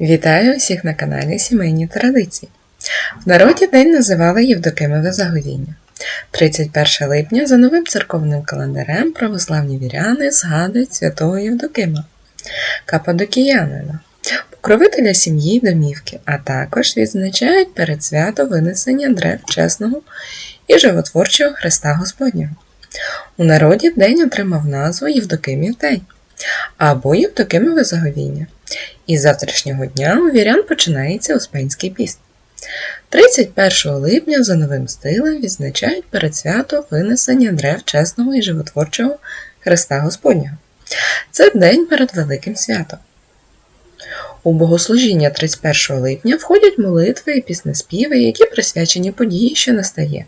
Вітаю усіх на каналі Сімейні Традиції. В народі день називали Євдокимове загодіння. 31 липня за новим церковним календарем православні віряни згадують святого Євдокима, кападокіянина, покровителя сім'ї й домівки, а також відзначають перед свято винесення древ чесного і животворчого Христа Господнього. У народі день отримав назву Євдокимів день або Євдокимове заговіння. Із завтрашнього дня у вірян починається Успенський піст. 31 липня за новим стилем відзначають перед свято винесення древ чесного і животворчого Христа Господнього. Це день перед Великим святом. У богослужіння 31 липня входять молитви і піснеспіви, які присвячені події, що настає.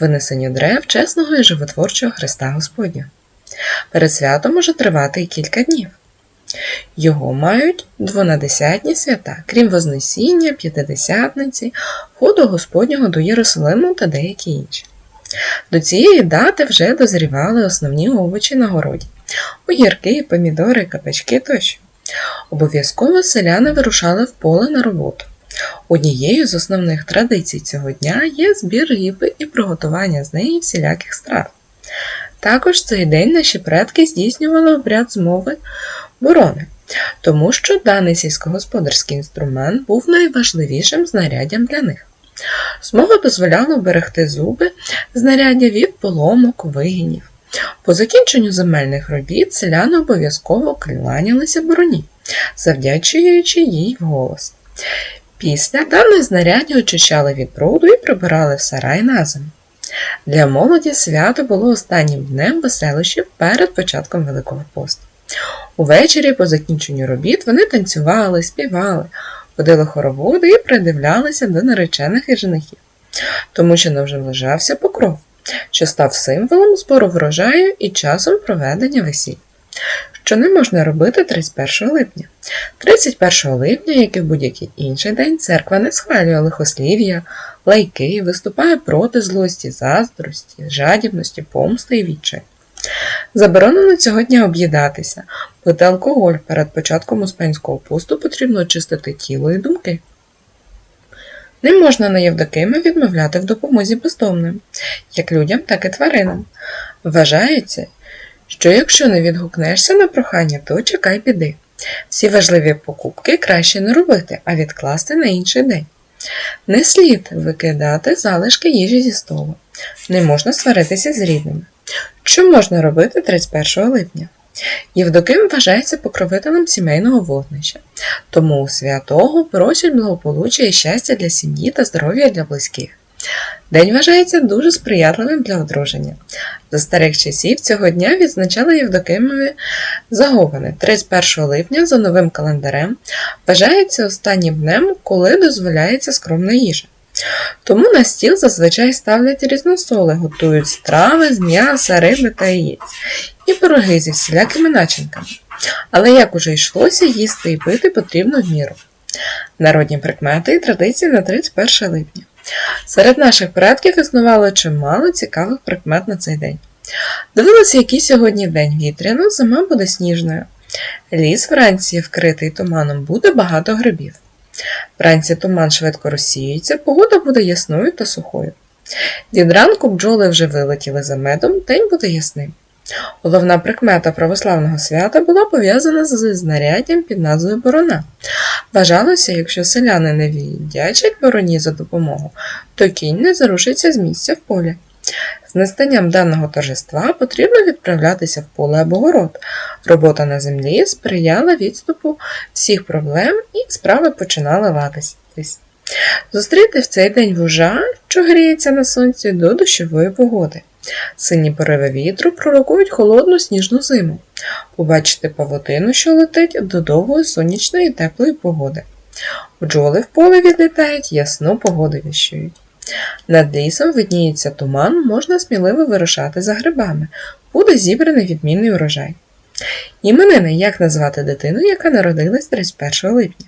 Винесення древ чесного і животворчого Христа Господнього. Перед святом може тривати і кілька днів. Його мають двонадесятні свята, крім Вознесіння, П'ятидесятниці, ходу Господнього до Єрусалиму та деякі інші. До цієї дати вже дозрівали основні овочі на городі огірки, помідори, кабачки тощо. Обов'язково селяни вирушали в поле на роботу. Однією з основних традицій цього дня є збір риби і приготування з неї всіляких страв. Також цей день наші предки здійснювали обряд змови борони, тому що даний сільськогосподарський інструмент був найважливішим знаряддям для них. Змова дозволяла берегти зуби знаряддя від поломок, вигинів. По закінченню земельних робіт селяни обов'язково кланялися бороні, завдячуючи їй вголос. Після дане знаряддя очищали від бруду і прибирали в сарай на зиму. Для молоді свято було останнім днем веселощів перед початком Великого посту. Увечері, по закінченню робіт, вони танцювали, співали, водили хороводи і придивлялися до наречених і женихів, тому що наближався покров, що став символом збору врожаю і часом проведення весіль. Що не можна робити 31 липня. 31 липня, як і в будь-який інший день, церква не схвалює лихослів'я, лайки, виступає проти злості, заздрості, жадібності, помсти і відчай. Заборонено цього дня об'їдатися, пити алкоголь перед початком успенського посту потрібно очистити тіло і думки. Не можна на Євдокима відмовляти в допомозі бездомним, як людям, так і тваринам. Вважається, що якщо не відгукнешся на прохання, то чекай біди. Всі важливі покупки краще не робити, а відкласти на інший день. Не слід викидати залишки їжі зі столу. Не можна сваритися з рідними. Що можна робити 31 липня? Євдоким вважається покровителем сімейного вогнища, тому у святого просять благополуччя і щастя для сім'ї та здоров'я для близьких. День вважається дуже сприятливим для одруження. За старих часів цього дня відзначали Євдокимові заговини 31 липня за новим календарем вважається останнім днем, коли дозволяється скромна їжа. Тому на стіл зазвичай ставлять різносоли, готують страви з м'яса, риби та яєць і пироги зі всілякими начинками. Але як уже йшлося, їсти і пити потрібно в міру. Народні прикмети і традиції на 31 липня. Серед наших предків існувало чимало цікавих прикмет на цей день. Дивилися, який сьогодні день вітряно, зима буде сніжною. Ліс вранці вкритий туманом буде багато грибів. Вранці туман швидко розсіюється, погода буде ясною та сухою. Від ранку бджоли вже вилетіли за медом, день буде ясним. Головна прикмета православного свята була пов'язана з знаряддям під назвою борона. Вважалося, якщо селяни не віддячать бороні за допомогу, то кінь не зарушиться з місця в полі. З настанням даного торжества потрібно відправлятися в поле або город. Робота на землі сприяла відступу всіх проблем і справи починали ладитись. Зустріти в цей день вужа, що гріється на сонці, до дощової погоди. Сині пориви вітру пророкують холодну сніжну зиму. Побачити павутину, що летить до довгої сонячної і теплої погоди. Бджоли в поле відлітають, ясну погоду віщують. Над лісом видніється туман, можна сміливо вирушати за грибами. Буде зібраний відмінний урожай. Іменини як назвати дитину, яка народилась 31 липня.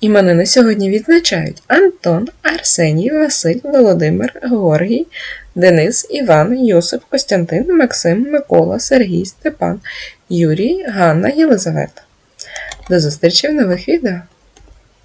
Іменини сьогодні відзначають Антон, Арсеній, Василь, Володимир, Георгій, Денис, Іван, Йосип, Костянтин, Максим, Микола, Сергій, Степан, Юрій, Ганна, Єлизавета. До зустрічі в нових відео!